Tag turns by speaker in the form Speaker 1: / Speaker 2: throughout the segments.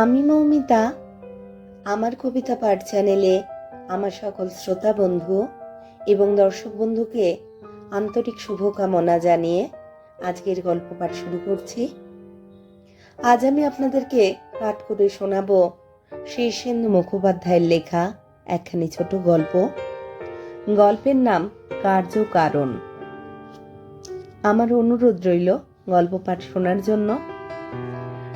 Speaker 1: আমি মৌমিতা আমার কবিতা পাঠ চ্যানেলে আমার সকল শ্রোতা বন্ধু এবং দর্শক বন্ধুকে আন্তরিক শুভকামনা জানিয়ে আজকের গল্প পাঠ শুরু করছি। আজ আমি আপনাদেরকে পাঠ করে শোনাবো শীর্ষেন্দু মুখোপাধ্যায়ের লেখা একখানি ছোট গল্প। গল্পের নাম কার্য কারণ আমার অনুরোধ রইল গল্প পাঠ শোনার জন্য।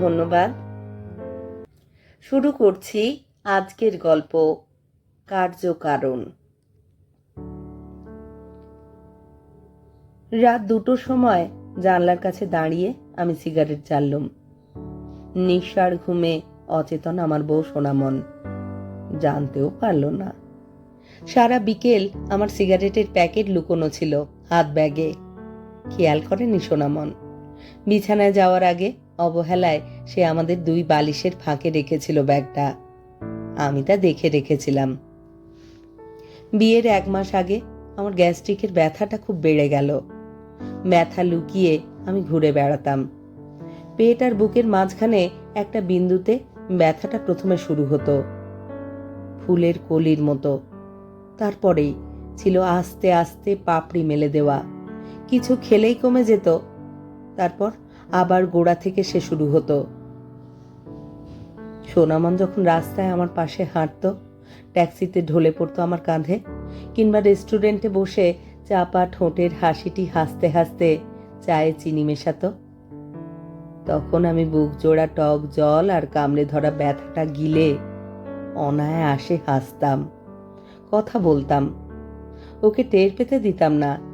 Speaker 1: ধন্যবাদ। শুরু করছি আজকের গল্প, কার্যকারণ। রাত দুটোর সময় জানলার কাছে দাঁড়িয়ে আমি সিগারেট জ্বাললুম। নিঃসার ঘুমে অচেতন আমার বউ সোনামন। জানতেও পারল না। সারা বিকেল আমার সিগারেটের প্যাকেট লুকোনো ছিল হাত ব্যাগে। খেয়াল করেনি সোনামন। বিছানায় যাওয়ার আগে অবহেলায় সে আমাদের দুই বালিশের ফাঁকে রেখেছিল ব্যাগটা। আমি তা দেখে রেখেছিলাম। বিয়ের এক মাস আগে আমার গ্যাস্ট্রিকের ব্যথাটা খুব বেড়ে গেল। ব্যথা লুকিয়ে আমি ঘুরে বেড়াতাম। পেট আর বুকের মাঝখানে একটা বিন্দুতে ব্যথাটা প্রথমে শুরু হতো। ফুলের কলির মতো। তারপরেই ছিল আস্তে আস্তে পাপড়ি মেলে দেওয়া। কিছু খেলেই কমে যেত তারপর আবার গোড়া থেকে সে শুরু হতো। সোনামন যখন রাস্তায় আমার পাশে হাঁটতো, ট্যাক্সিতে ঢলে পড়তো আমার কাঁধে, কিংবা রেস্টুরেন্টে বসে চাপা ঠোঁটের হাসিটি হাসতে হাসতে চায়ে চিনি মেশাতো, তখন আমি বুক জোড়া টক জল আর কামড়ে ধরা ব্যথাটা গিলে অনায় আসে হাসতাম, কথা বলতাম। ওকে টের পেতে দিতাম না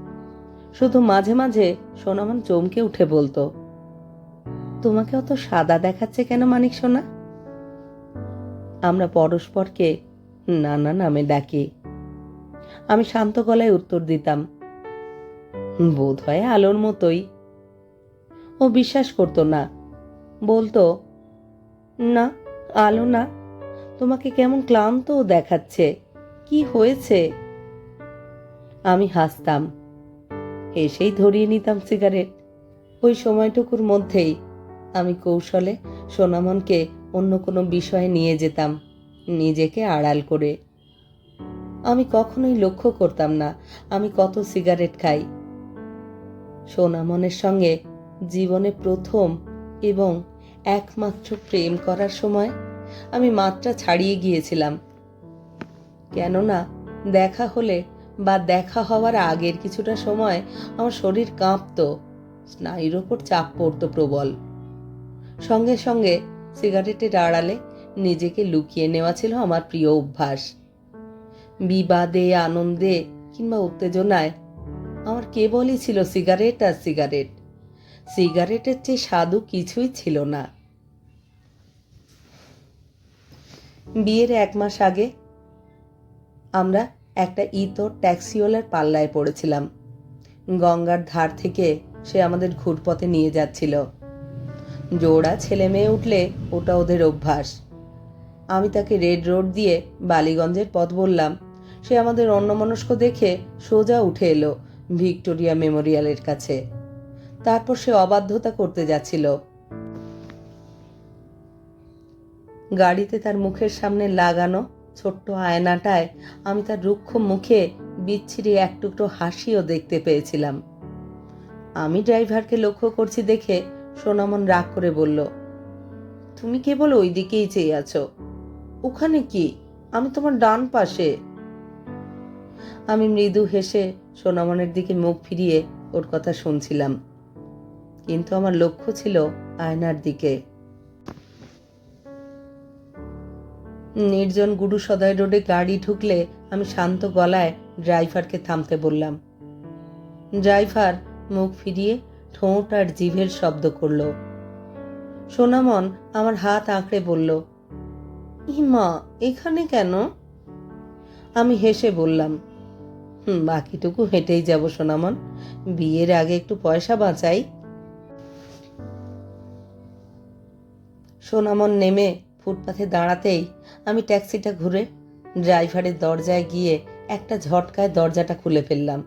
Speaker 1: শুধু মাঝে মাঝে সোনামন চমকে উঠে বলতো, তোমাকে অত সাদা দেখাচ্ছে কেন মানিক সোনা? আমরা পরস্পরকে নানা নামে ডাকি। আমি শান্ত গলায় উত্তর দিতাম বোধ হয় আলোর মতোই। ও বিশ্বাস করতো না, বলতো, না, আলো না, তোমাকে কেমন ক্লান্ত দেখাচ্ছে, কি হয়েছে? আমি হাসতাম এসেই ধরিয়ে নিতাম সিগারেট। ওই সময়টুকুর মধ্যেই আমি কৌশলে সোনামনকে অন্য কোনো বিষয়ে নিয়ে যেতাম, নিজেকে আড়াল করে। আমি কখনোই লক্ষ্য করতাম না, আমি কত সিগারেট খাই। সোনামনের সঙ্গে জীবনে প্রথম এবং একমাত্র প্রেম করার সময় আমি মাত্রা ছাড়িয়ে গিয়েছিলাম। কেননা, দেখা হলে বা দেখা হওয়ার আগের কিছুটা সময় আমার শরীর কাঁপতো। স্নায়ুর ওপর চাপ পড়তো প্রবল। সঙ্গে সঙ্গে সিগারেটের আড়ালে নিজেকে লুকিয়ে নেওয়া ছিল আমার প্রিয় অভ্যাস। বিবাদে, আনন্দে কিংবা উত্তেজনায় আমার কেবলই ছিল সিগারেট আর সিগারেট। সিগারেটের চেয়ে স্বাদু কিছুই ছিল না। বিয়ের এক মাস আগে আমরা একটা ইতর ট্যাক্সিওয়ালার পাল্লায় পড়েছিলাম। গঙ্গার ধার থেকে সে আমাদের ঘুরপথে নিয়ে যাচ্ছিল। জোড়া ছেলে মেয়ে উঠলে ওটা ওদের অভ্যাস। আমি তাকে রেড রোড দিয়ে বালিগঞ্জের পথ বললাম। সে আমাদের অন্যমনস্ক দেখে সোজা উঠে এলো ভিক্টোরিয়া মেমোরিয়ালের কাছে। তারপর সে অবাধ্যতা করতে যাচ্ছিল। গাড়িতে তার মুখের সামনে লাগানো ছোট্ট আয়নাটায় আমি তার রুক্ষ মুখে বিচ্ছিরি এক টুকরো হাসিও দেখতে পেয়েছিলাম। আমি ড্রাইভারকে লক্ষ্য করছি দেখে সোনামন রাগ করে বলল, তুমি কেবল ওই দিকেই চেয়ে আছো। ওখানে কি? আমি তোমার ডান পাশে। আমি মৃদু হেসে সোনামনের দিকে মুখ ফিরিয়ে ওর কথা শুনছিলাম। কিন্তু আমার লক্ষ্য ছিল আয়নার দিকে। নির্জন গুরু সদয় রোডে গাড়ি ঢুকলে আমি শান্ত গলায় ড্রাইভারকে থামতে বললাম। ড্রাইভার মুখ ফিরিয়ে ঠোঁট আর জিভের শব্দ করল। সোনামন আমার হাত আঁকড়ে বলল ইমা এখানে কেন? আমি হেসে বললাম "হুম, বাকিটুকু হেঁটেই যাব সোনামন। বিয়ের আগে একটু পয়সা বাঁচাই। সোনামন নেমে ফুটপাথে দাঁড়াতেই আমি ট্যাক্সিটা ঘুরে ড্রাইভারের দরজায় গিয়ে একটা ঝটকায় দরজাটা খুলে ফেললাম।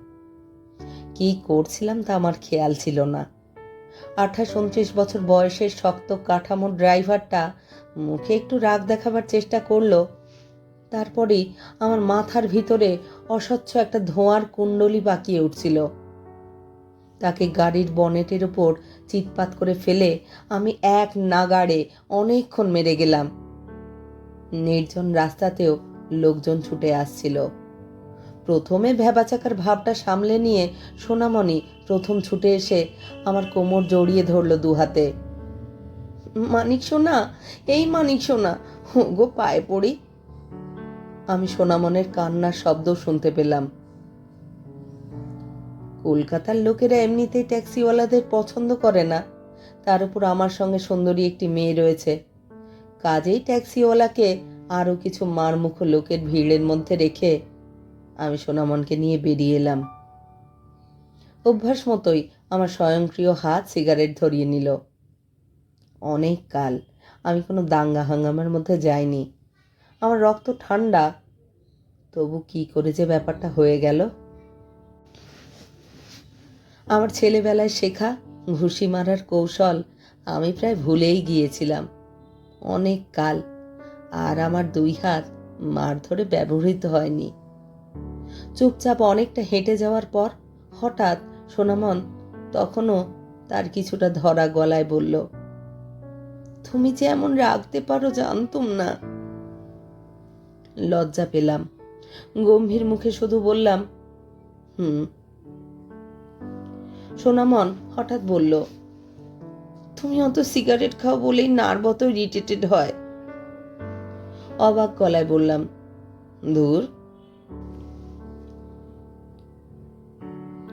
Speaker 1: কি করছিলাম তা আমার খেয়াল ছিল না। আঠাশ, উনত্রিশ বছর বয়সের শক্ত কাঠামোর ড্রাইভারটা মুখে একটু রাগ দেখাবার চেষ্টা করল। তারপরেই আমার মাথার ভিতরে অস্বচ্ছ একটা ধোঁয়ার কুণ্ডলি বাকিয়ে উঠছিল। তাকে গাড়ির বনেটের ওপর চিৎপাত করে ফেলে আমি এক নাগাড়ে অনেকক্ষণ মেরে গেলাম। নির্জন রাস্তাতেও লোকজন ছুটে আসছিল। প্রথমে ভেবাচাকার ভাবটা সামলে নিয়ে সোনামণি প্রথম ছুটে এসে আমার কোমর জড়িয়ে ধরলো দু হাতে। মানিক সোনা, এই মানিক সোনা গো পায়ে পড়ি। আমি সোনামনের কান্নার শব্দ শুনতে পেলাম। কলকাতার লোকেরা এমনিতেই ট্যাক্সিওয়ালাদের পছন্দ করে না। তার উপর আমার সঙ্গে সুন্দরী একটি মেয়ে রয়েছে। কাজেই ট্যাক্সিওয়ালাকে আরও কিছু মারমুখ লোকের ভিড়ের মধ্যে রেখে আমি সোনামনকে নিয়ে বেরিয়ে এলাম। অভ্যাস মতোই আমার স্বয়ংক্রিয় হাত সিগারেট ধরিয়ে নিল। অনেক কাল আমি কোনো দাঙ্গা হাঙ্গামার মধ্যে যাইনি। আমার রক্ত ঠান্ডা, তবু কি করে যে ব্যাপারটা হয়ে গেল? আমার ছেলেবেলায় শেখা ঘুষি মারার কৌশল আমি প্রায় ভুলেই গিয়েছিলাম। অনেক কাল, আর আমার দুই হাত মার ধরে ব্যবহৃত হয়নি। চুপচাপ অনেকটা হেঁটে যাওয়ার পর হঠাৎ সোনামন তখনও তার কিছুটা ধরা গলায় বলল, তুমি যে এমন রাখতে পারো জানতুম না। লজ্জা পেলাম। গম্ভীর মুখে শুধু বললাম, হুম। সোনামন হঠাৎ বলল তুমি অত সিগারেট খাও বলেই নার্ভ অত ইরিটেটেড হয়। অবাক গলায় বললাম, দূর।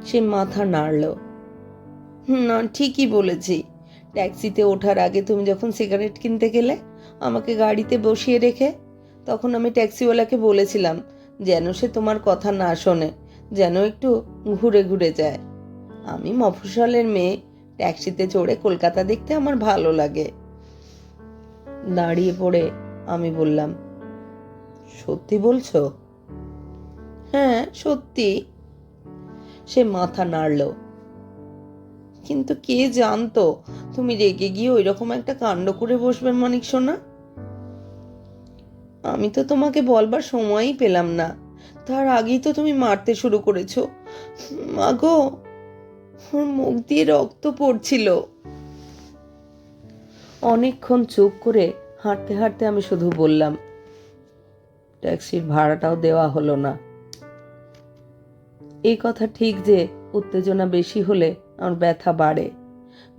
Speaker 1: সে মাথা নাড়ল। না, ঠিকই বলেছি। ট্যাক্সিতে ওঠার আগে তুমি যখন সিগারেট কিনতে গেলে আমাকে গাড়িতে বসিয়ে রেখে, তখন আমি ট্যাক্সিওয়ালাকে বলেছিলাম যেন সে তোমার কথা না শোনে, যেন একটু ঘুরে ঘুরে যায়। আমি মফস্বলের মেয়ে ট্যাক্সিতে চড়ে কলকাতা দেখতে আমার ভালো লাগে। দাঁড়িয়ে পড়ে আমি বললাম, সত্যি বলছো? হ্যাঁ সত্যি। সে মাথা নাড়ল। কিন্তু কে জানতো, তুমি রেগে গিয়ে ওই রকম একটা কাণ্ড করে বসবে মানিক সোনা? আমি তো তোমাকে বলবার সময়ই পেলাম না। তার আগেই তো তুমি মারতে শুরু করেছ। মাগো ওর মুখ দিয়ে রক্ত পড়ছিল। অনেকক্ষণ চুপ করে হাঁটতে হাঁটতে আমি শুধু বললাম, ট্যাক্সির ভাড়াটাও দেওয়া হলো না। এই কথা ঠিক যে উত্তেজনা বেশি হলে আমার ব্যথা বাড়ে।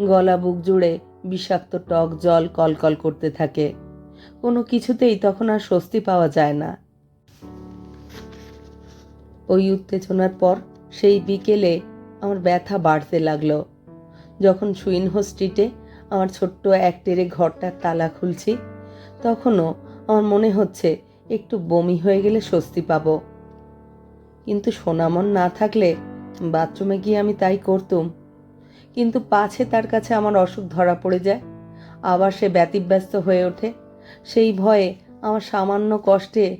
Speaker 1: গলা বুক জুড়ে বিষাক্ত টক জল কলকল করতে থাকে। কোনো কিছুতেই তখন আর স্বস্তি পাওয়া যায় না। ওই উত্তেজনার পর সেই বিকেলে আমার ব্যথা বাড়তে লাগল। যখন সুইনহো স্ট্রিটে আমার ছোট্ট এক টেরে ঘরটার তালা খুলছি, তখনও আমার মনে হচ্ছে একটু বমি হয়ে গেলে স্বস্তি পাব। কিন্তু সোনামন না থাকলে বাথরুমে গিয়ে আমি তাই করতুম। কিন্তু পাছে তার কাছে আমার অসুখ ধরা পড়ে যায়, আবার সে ব্যতিব্যস্ত হয়ে ওঠে। সেই ভয়ে আমার সামান্য কষ্টে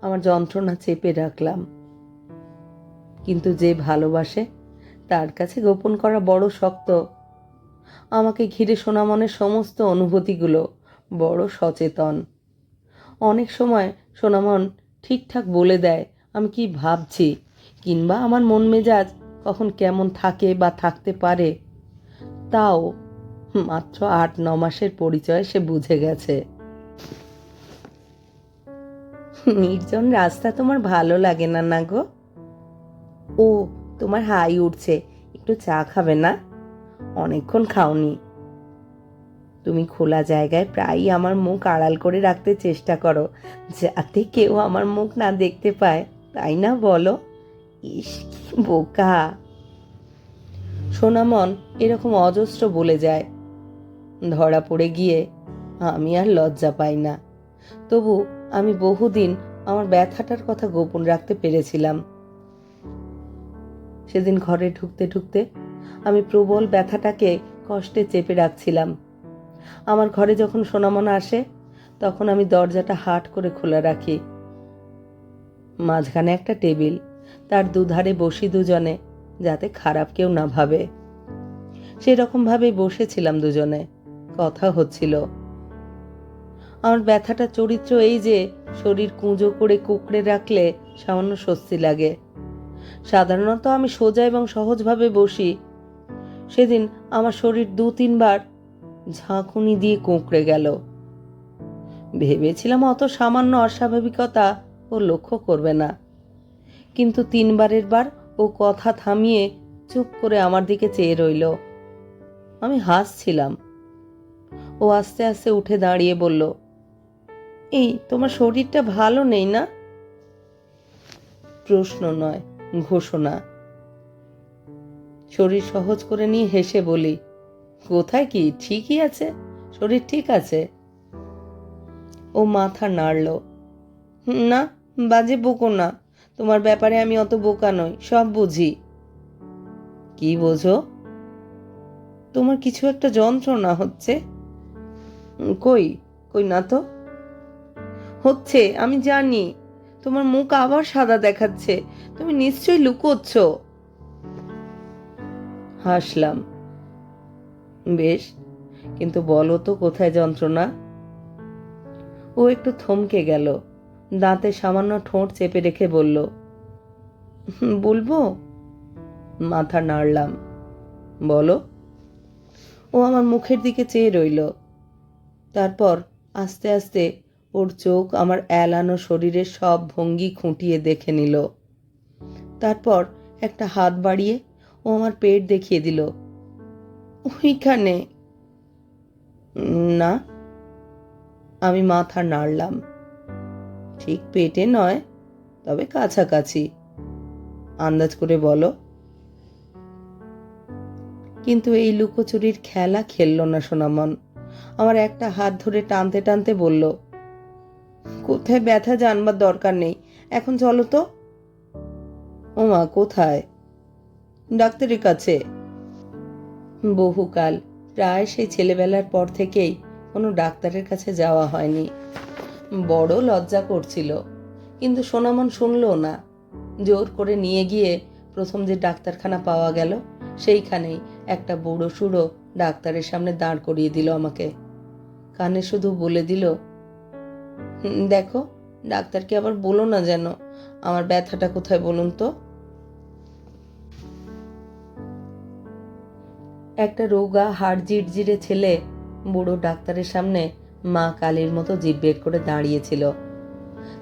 Speaker 1: আমার যন্ত্রণা চেপে রাখলাম। কিন্তু যে ভালোবাসে তার কাছে গোপন করা বড় শক্ত। আমাকে ঘিরে সোনামনের সমস্ত অনুভূতিগুলো বড় সচেতন। অনেক সময় সোনামন ঠিকঠাক বলে দেয়, আমি কি ভাবছি? কিংবা আমার মন মেজাজ কখন কেমন থাকে বা থাকতে পারে? তাও মাত্র আট, ন মাসের পরিচয় সে বুঝে গেছে। নির্জন রাস্তা তোমার ভালো লাগে না না গো? ও তোমার হাই উঠছে, একটু চা খাবে না? অনেকক্ষণ খাওনি। তুমি খোলা জায়গায় প্রায়ই আমার মুখ আড়াল করে রাখতে চেষ্টা করো, যাতে কেউ আমার মুখ না দেখতে পায়, তাই না বলো? ইস, কি বোকা! সোনামন এরকম অজস্র বলে যায়। ধরা পড়ে গিয়ে আমি আর লজ্জা পাই না। তবু আমি বহুদিন আমার ব্যথাটার কথা গোপন রাখতে পেরেছিলাম। সেদিন ঘরে ঢুকতে ঢুকতে আমি প্রবল ব্যথাটাকে কষ্টে চেপে রাখছিলাম। আমার ঘরে যখন সোনামনা আসে, তখন আমি দরজাটা হাট করে খোলা রাখি। মাঝখানে একটা টেবিল, তার দুধারে বসি দুজনে, যাতে খারাপ কেউ না ভাবে। সেই রকমভাবেই বসেছিলাম দুজনে, কথা হচ্ছিল। আমার ব্যথাটা চরিত্র এই যে, শরীর কুঁজো করে কুকড়ে রাখলে সামান্য স্বস্তি লাগে। সাধারণত আমি সোজা এবং সহজভাবে বসি। সেদিন আমার শরীর দু তিনবার ঝাঁকুনি দিয়ে কুঁকড়ে গেল। ভেবেছিলাম অত সামান্য অস্বাভাবিকতা ও লক্ষ্য করবে না। কিন্তু তিনবারের বার ও কথা থামিয়ে চুপ করে আমার দিকে চেয়ে রইল। আমি হাসছিলাম। ও আস্তে আস্তে উঠে দাঁড়িয়ে বলল, এই, তোমার শরীরটা ভালো নেই না? প্রশ্ন নয়। ঘোষণা। শরীর সহজ করে নিয়ে হেসে বলি, কোথায় কি? ঠিকই আছে, শরীর ঠিক আছে। ও মাথা নাড়ল, না, বাজে বোকো না, তোমার ব্যাপারে আমি অত বোকা নই, সব বুঝি। কি বোঝো? তোমার কিছু একটা যন্ত্রণা হচ্ছে। কই কই না তো? হচ্ছে, আমি জানি তোমার মুখ আবার সাদা দেখাচ্ছে। তুমি নিশ্চয়ই লুকোচ্ছ। হাসলাম। বেশ, কিন্তু বলো তো কোথায় যন্ত্রণা? ও একটু থমকে গেল। দাঁতে সামান্য ঠোঁট চেপে রেখে বলল, বলব? মাথা নাড়লাম। বলো। ও আমার মুখের দিকে চেয়ে রইল। তারপর আস্তে আস্তে ওর চোখ আমার এলানো শরীরের সব ভঙ্গি খুঁটিয়ে দেখে নিল। তারপর একটা হাত বাড়িয়ে ও আমার পেট দেখিয়ে দিল। ওইখানে? না। আমি মাথা নাড়লাম। ঠিক পেটে নয়, তবে কাছাকাছি। আন্দাজ করে বলো। কিন্তু এই লুকোচুরির খেলা খেললো না সোনামন। আমার একটা হাত ধরে টানতে টানতে বলল কোথায় ব্যথা জানবার দরকার নেই। এখন চলো তো। ওমা কোথায়? ডাক্তারের কাছে। বহুকাল প্রায় সেই ছেলেবেলার পর থেকেই কোনো ডাক্তারের কাছে যাওয়া হয়নি। বড় লজ্জা করছিল কিন্তু সোনামন শুনলো না। জোর করে নিয়ে গিয়ে প্রথম যে ডাক্তারখানা পাওয়া গেল সেইখানেই একটা বুড়ো সুড়ো ডাক্তারের সামনে দাঁড় করিয়ে দিল আমাকে। কানে শুধু বলে দিল "হুম, দেখো, ডাক্তারকে আবার বলো না যেন আমার ব্যথাটা কোথায় বলুন তো? একটা রোগা হাড় জিরজিরে ছেলে বুড়ো ডাক্তারের সামনে মা কালীর মতো জিভ বের করে দাঁড়িয়েছিল।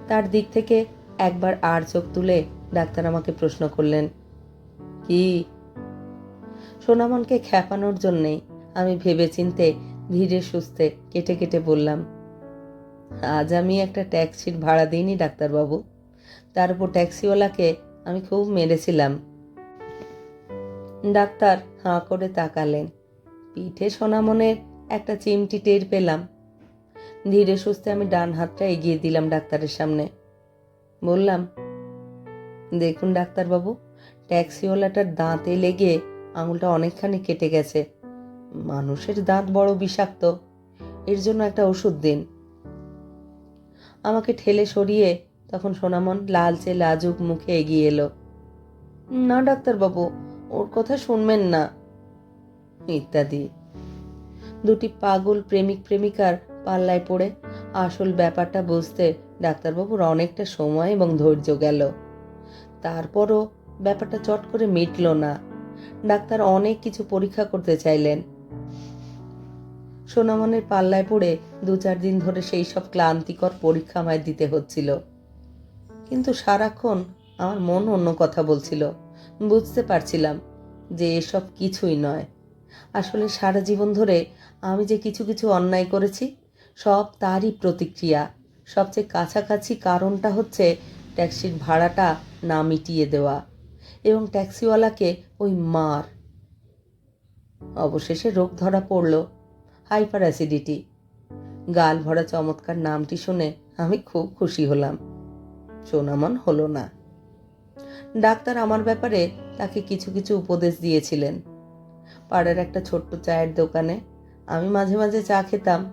Speaker 1: তার দিক থেকে একবার আর চোখ তুলে ডাক্তার আমাকে প্রশ্ন করলেন, কি? সোনামনকে খ্যাপানোর জন্যেই আমি ভেবেচিন্তে ধীরে সুস্থে কেটে কেটে বললাম আজ আমি একটা ট্যাক্সির ভাড়া দিইনি ডাক্তারবাবু। তার উপর ট্যাক্সিওয়ালাকে আমি খুব মেরেছিলাম। ডাক্তার হাঁ করে তাকালেন। পিঠে সোনামনের একটা চিমটি টের পেলাম। ধীরে সুস্থে আমি ডান হাতটা এগিয়ে দিলাম ডাক্তারের সামনে। বললাম, দেখুন ডাক্তারবাবু, ট্যাক্সিওয়ালাটার দাঁতে লেগে আঙুলটা অনেকখানি কেটে গেছে। মানুষের দাঁত বড় বিষাক্ত। এর জন্য একটা ওষুধ দিন। আমাকে ঠেলে সরিয়ে তখন সোনামন লালচে লাজুক মুখে এগিয়ে এলো। না, ডাক্তারবাবু, ওর কথা শুনবেন না। ইত্যাদি। দুটি পাগল প্রেমিক প্রেমিকার পাল্লায় পড়ে আসল ব্যাপারটা বুঝতে ডাক্তারবাবুর অনেকটা সময় এবং ধৈর্য গেল। তারপরও ব্যাপারটা চট করে মিটল না। ডাক্তার অনেক কিছু পরীক্ষা করতে চাইলেন। সোনামনের পাল্লায় পড়ে দু চার দিন ধরে সেই সব ক্লান্তিকর পরীক্ষা আমায় দিতে হচ্ছিল। কিন্তু সারাক্ষণ আমার মন অন্য কথা বলছিল। বুঝতে পারছিলাম যে এসব কিছুই নয়। আসলে সারা জীবন ধরে আমি যে কিছু কিছু অন্যায় করেছি, সব তারই প্রতিক্রিয়া। সবচেয়ে কাছাকাছি কারণটা হচ্ছে ট্যাক্সির ভাড়াটা না মিটিয়ে দেওয়া এবং ট্যাক্সিওয়ালাকে ওই মার। অবশেষে রোগ ধরা পড়ল হাইপার অ্যাসিডিটি। গাল ভরা চমৎকার নামটি শুনে আমি খুব খুশি হলাম। সোনামন হলো না। ডাক্তার আমার ব্যাপারে তাকে কিছু কিছু উপদেশ দিয়েছিলেন। পাড়ার একটা ছোট্ট চায়ের দোকানে আমি মাঝে মাঝে চা খেতাম।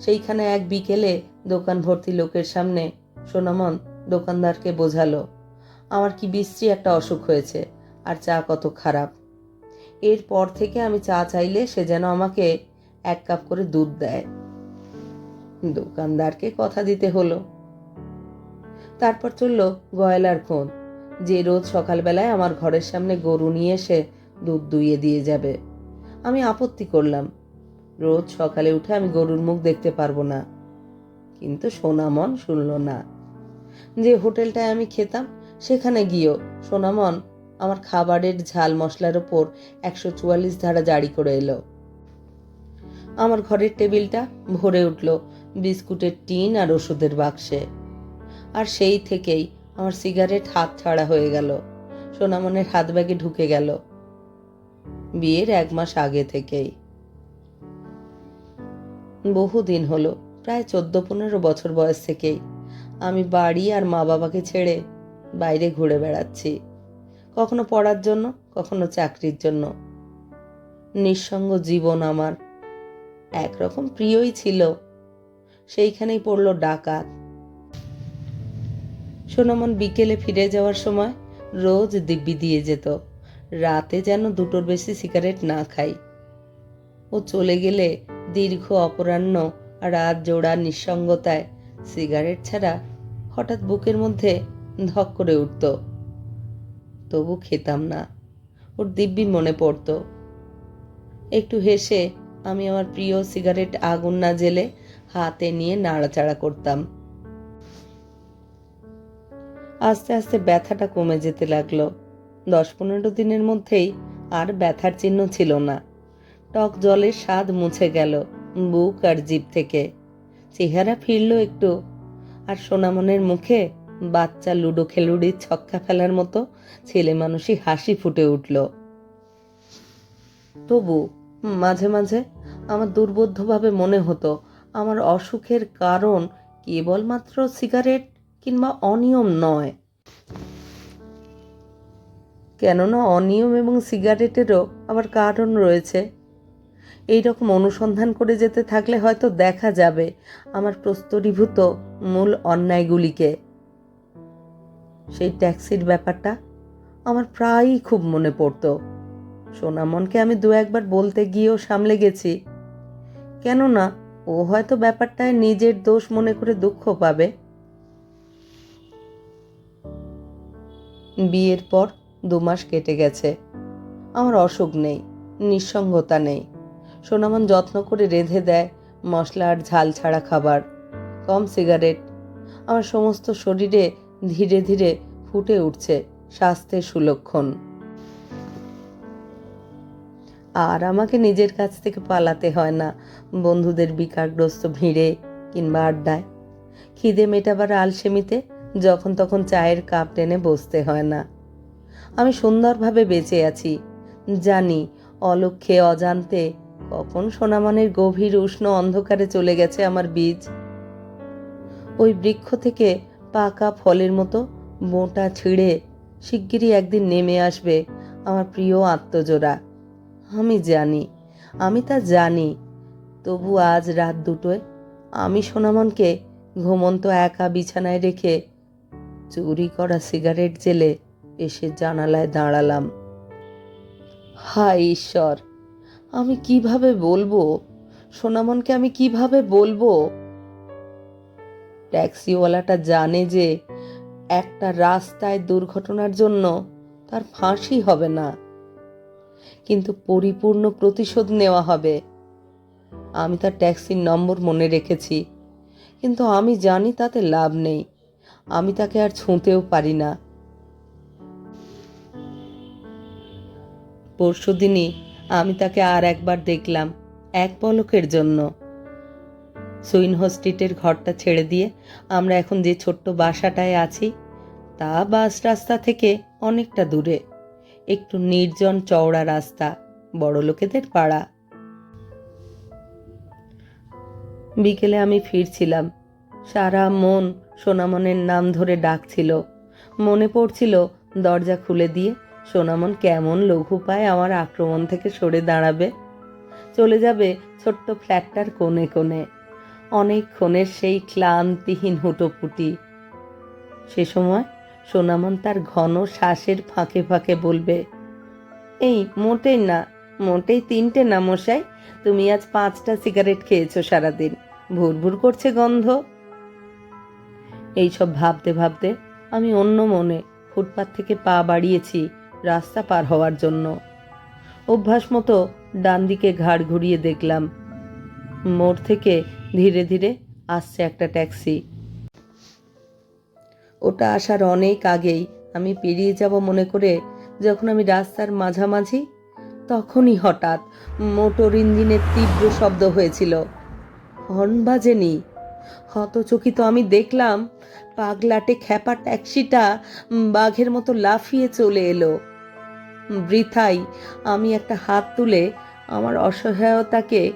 Speaker 1: সেইখানে এক বিকেলে দোকান ভর্তি লোকের সামনে সোনামন দোকানদারকে বোঝালো, আমার কি বিশ্রী একটা অসুখ হয়েছে আর চা কত খারাপ। এরপর থেকে আমি চা চাইলে সে যেন আমাকে এক কাপ করে দুধ দেয়। দোকানদারকে কথা দিতে হলো। তারপর চলল গয়লার ফোন যে রোজ সকালবেলায় আমার ঘরের সামনে গরু নিয়ে এসে দুধ দুইয়ে দিয়ে যাবে। আমি আপত্তি করলাম, রোজ সকালে উঠে আমি গরুর মুখ দেখতে পারব না। কিন্তু সোনামন শুনল না। যে হোটেলটায় আমি খেতাম, সেখানে গিয়েও সোনামন আমার খাবারের ঝাল মশলার ওপর একশো চুয়াল্লিশ ধারা জারি করে এলো। আমার ঘরের টেবিলটা ভরে উঠল বিস্কুটের টিন আর ওষুধের বাক্সে। আর সেই থেকেই আমার সিগারেট হাত ছাড়া হয়ে গেল। সোনামনের হাত ব্যাগে ঢুকে গেল। বিয়ের এক মাস আগে থেকেই। বহুদিন হলো, প্রায় চোদ্দ পনেরো বছর বয়স থেকেই আমি বাড়ি আর মা বাবাকে ছেড়ে বাইরে ঘুরে বেড়াচ্ছি। কখনো পড়ার জন্য, কখনো চাকরির জন্য। নিঃসঙ্গ জীবন আমার একরকম প্রিয়ই ছিল। সেইখানেই পড়ল ডাকাত। সোনামন বিকেলে ফিরে যাওয়ার সময় রোজ দিব্যি দিয়ে যেত। রাতে যেন দুটোর বেশি সিগারেট না খাই। ও চলে গেলে দীর্ঘ অপরাহ্ন, রাত জোড়া নিঃসঙ্গতায় সিগারেট ছাড়া হঠাৎ বুকের মধ্যে ধক করে উঠত। তবু খেতাম না। ওর দিব্যি মনে পড়তো। একটু হেসে আমি আমার প্রিয় সিগারেট আগুন না জেলে হাতে নিয়ে নাড়াচাড়া করতাম। আস্তে আস্তে ব্যথাটা কমে যেতে লাগল। দশ পনেরো দিনের মধ্যেই আর ব্যথার চিহ্ন ছিল না। টক জলের স্বাদ মুছে গেল বুক আর জিভ থেকে। চেহারা ফিরল একটু আর সোনামনের মুখে বাচ্চা লুডো খেলুড়ির ছক্কা ফেলার মতো ছেলে মানুষই হাসি ফুটে উঠল। তবু মাঝে মাঝে আমার দুর্বোধ্যভাবে মনে হতো, আমার অসুখের কারণ কেবলমাত্র সিগারেট কিংবা অনিয়ম নয়। কেননা অনিয়ম এবং সিগারেটেরও আবার কারণ রয়েছে। এই রকম অনুসন্ধান করে যেতে থাকলে হয়তো দেখা যাবে আমার প্রস্তরীভূত মূল অন্যায়গুলিকে। সেই ট্যাক্সির ব্যাপারটা আমার প্রায়ই খুব মনে পড়তো। সোনামনকে আমি দু একবার বলতে গিয়েও সামলে গেছি। কেননা ও হয়তো ব্যাপারটায় নিজের দোষ মনে করে দুঃখ পাবে। বিয়ের পর দু মাস কেটে গেছে। আমার অসুখ নেই, নিঃসঙ্গতা নেই। সোনামন যত্ন করে রেঁধে দেয় মশলা আর ঝাল ছাড়া খাবার, কম সিগারেট। আমার সমস্ত শরীরে ধীরে ধীরে ফুটে উঠছে স্বাস্থ্যের সুলক্ষণ। আর আমাকে নিজের কাছ থেকে পালাতে হয় না। বন্ধুদের বিকারগ্রস্ত ভিড়ে কিংবা আড্ডায়। খিদে মেটাবার আলসেমিতে যখন তখন চায়ের কাপ টেনে বসতে হয় না। আমি সুন্দরভাবে বেঁচে আছি। জানি অলক্ষ্যে অজান্তে কখন সোনামনের গভীর উষ্ণ অন্ধকারে চলে গেছে আমার বীজ। ওই বৃক্ষ থেকে পাকা ফলের মতো বোঁটা ছিঁড়ে শিগগিরই একদিন নেমে আসবে আমার প্রিয় আত্মজোড়া। আমি জানি, আমি তা জানি। তবু আজ রাত দুটোয় আমি সোনামনকে ঘুমন্ত একা বিছানায় রেখে চুরি করা সিগারেট জেলে এসে জানালায় দাঁড়ালাম। হায় ঈশ্বর, আমি কীভাবে বলব? সোনামনকে আমি কীভাবে বলব? ট্যাক্সিওয়ালাটা জানে যে একটা রাস্তায় দুর্ঘটনার জন্য তার ফাঁসি হবে না। কিন্তু পরিপূর্ণ প্রতিশোধ নেওয়া হবে। আমি তার ট্যাক্সির নম্বর মনে রেখেছি, কিন্তু আমি জানি তাতে লাভ নেই। আমি তাকে আর ছুঁতেও পারি না। পরশুদিনই আমি তাকে আর একবার দেখলাম এক পলকের জন্য। সুইনহো স্ট্রিটের ঘরটা ছেড়ে দিয়ে আমরা এখন যে ছোট্ট বাসাটায় আছি, তা বাস রাস্তা থেকে অনেকটা দূরে। একটু নির্জন চওড়া রাস্তা, বড় লোকেদের পাড়া। বিকেলে আমি ফিরছিলাম। সারা মন সোনামনের নাম ধরে ডাকছিল। মনে পড়ছিল দরজা খুলে দিয়ে সোনামন কেমন লঘু পায় আমার আক্রমণ থেকে সরে দাঁড়াবে। চলে যাবে ছোট্ট ফ্ল্যাটটার কোণে কোণে। অনেকক্ষণের সেই ক্লান্তিহীন হুটোপুটি। সে সময় সোনামন তার ঘন শ্বাসের ফাঁকে ফাঁকে বলবে, এই, মোটেই না, মোটেই তিনটে না মশাই, তুমি আজ পাঁচটা সিগারেট খেয়েছো সারাদিন ভুর ভুর করছে গন্ধ। এইসব ভাবতে ভাবতে আমি অন্য মনে ফুটপাত থেকে পা বাড়িয়েছি রাস্তা পার হওয়ার জন্য। অভ্যাস মতো ডান দিকে ঘাড় ঘুরিয়ে দেখলাম, মোড় থেকে ধীরে ধীরে আসছে একটা ট্যাক্সি। ওটা আসার অনেক আগেই। আমি পেরিয়ে যাব মনে করে যখন আমি রাস্তার মাঝামাঝি, তখনই হঠাৎ মোটর ইঞ্জিনের তীব্র শব্দ হয়েছিল। হর্ন বাজেনি। হতচকিত আমি দেখলাম পাগলাটে খ্যাপা ট্যাক্সিটা বাঘের মতো লাফিয়ে চলে এলো। বৃথাই আমি একটা হাত তুলে আমার অসহায়তাকে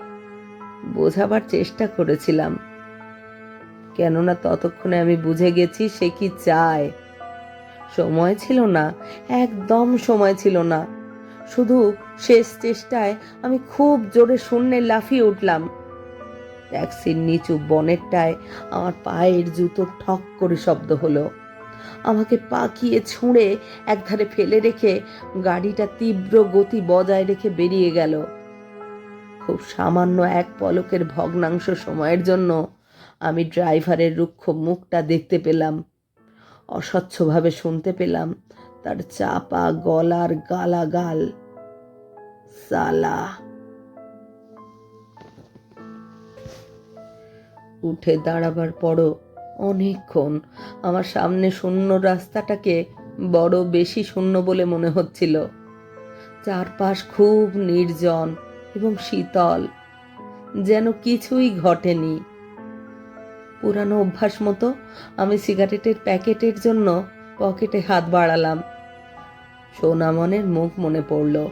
Speaker 1: বোঝাবার চেষ্টা করেছিলাম। কেননা ততক্ষণে আমি বুঝে গেছি সে কি চায়। সময় ছিল না, একদম সময় ছিল না। শুধু শেষ চেষ্টায় আমি খুব জোরে শূন্যে লাফিয়ে উঠলাম। ট্যাক্সির নিচু বনেরটায় আমার পায়ের জুতো ঠক করে শব্দ হলো। আমাকে পাকিয়ে ছুঁড়ে একধারে ফেলে রেখে গাড়িটা তীব্র গতি বজায় রেখে বেরিয়ে গেল। খুব সামান্য এক পলকের ভগ্নাংশ সময়ের জন্য আমি ড্রাইভারের রুক্ষ মুখটা দেখতে পেলাম। অস্বচ্ছভাবে শুনতে পেলাম তার চাপা গলার গালাগাল। সালা। উঠে দাঁড়াবার পরও অনেকক্ষণ আমার সামনে শূন্য রাস্তাটাকে বড় বেশি শূন্য বলে মনে হচ্ছিল। চারপাশ খুব নির্জন এবং শীতল। যেন কিছুই ঘটেনি। পুরানো অভ্যাস মতো আমি সিগারেটের প্যাকেটের জন্য পকেটে হাত বাড়ালাম। সোনামনের মুখ মনে পড়ল।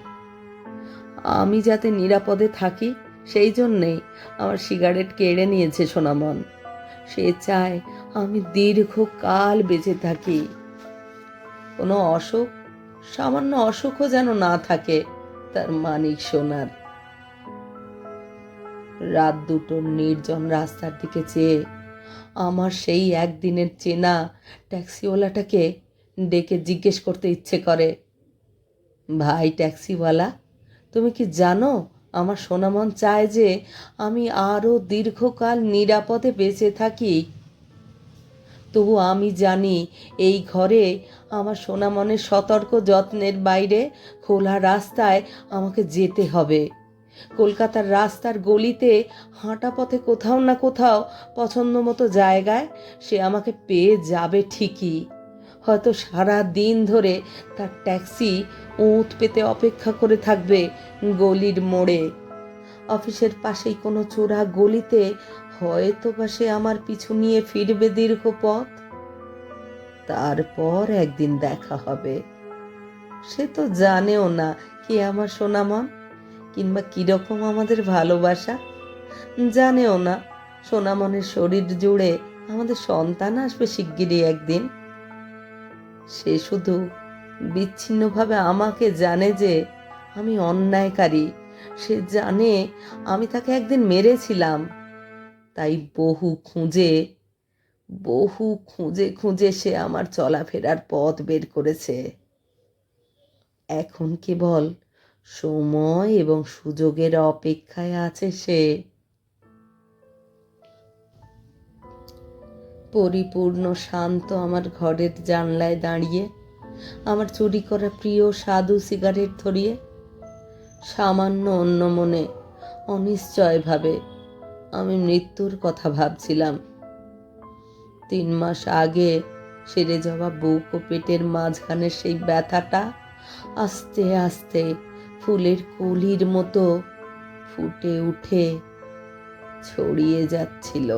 Speaker 1: আমি যাতে নিরাপদে থাকি, সেই জন্যেই আমার সিগারেট কেড়ে নিয়েছে সোনামন। সে চায় আমি দীর্ঘকাল বেঁচে থাকি। কোনো অসুখ, সামান্য অসুখও যেন না থাকে, তার মানিক সোনার। রাত দুটোর নির্জন রাস্তার দিকে চেয়ে আমার সেই একদিনের চেনা ট্যাক্সিওয়ালাটাকে ডেকে জিজ্ঞেস করতে ইচ্ছে করে। ভাই ট্যাক্সিওয়ালা, তুমি কি জানো আমার সোনামন চায় যে আমি আরও দীর্ঘকাল নিরাপদে বেঁচে থাকি? তবু আমি জানি এই ঘরে আমার সোনামনের সতর্ক যত্নের বাইরে খোলা রাস্তায় আমাকে যেতে হবে। কলকাতার রাস্তার গলিতে হাঁটা পথে কোথাও না কোথাও পছন্দ মতো জায়গায় সে আমাকে পেয়ে যাবে ঠিকই। হয়তো সারা দিন ধরে তার ট্যাক্সি উঁত পেতে অপেক্ষা করে থাকবে গলির মোড়ে। অফিসের পাশেই কোনো চোরা গলিতে হয়তো বা সে আমার পিছু নিয়ে ফিরবে দীর্ঘ পথ। তারপর একদিন দেখা হবে। সে তো জানেও না কি আমার সোনামন। কিংবা কীরকম আমাদের ভালোবাসা? জানেও না সোনামনের শরীর জুড়ে আমাদের সন্তান আসবে শিগগিরই একদিন। সে শুধু বিচ্ছিন্নভাবে আমাকে জানে যে আমি অন্যায়কারী। সে জানে আমি তাকে একদিন মেরেছিলাম। তাই বহু খুঁজে বহু খুঁজে খুঁজে সে আমার চলাফেরার পথ বের করেছে। এখন কেবল সময় এবং সুযোগের অপেক্ষায় আছে সে। পরিপূর্ণ শান্ত আমার ঘরের জানলায় দাঁড়িয়ে, আমার চুরি করা প্রিয় সাধু সিগারেট ধরিয়ে, সামান্য অন্য মনে অনিশ্চয়ভাবে আমি মৃত্যুর কথা ভাবছিলাম। তিন মাস আগে সেরে যাওয়া বুক ও পেটের মাঝখানে সেই ব্যথাটা আস্তে আস্তে ফুলের কুলির মতো ফুটে উঠে ছড়িয়ে যাচ্ছিল।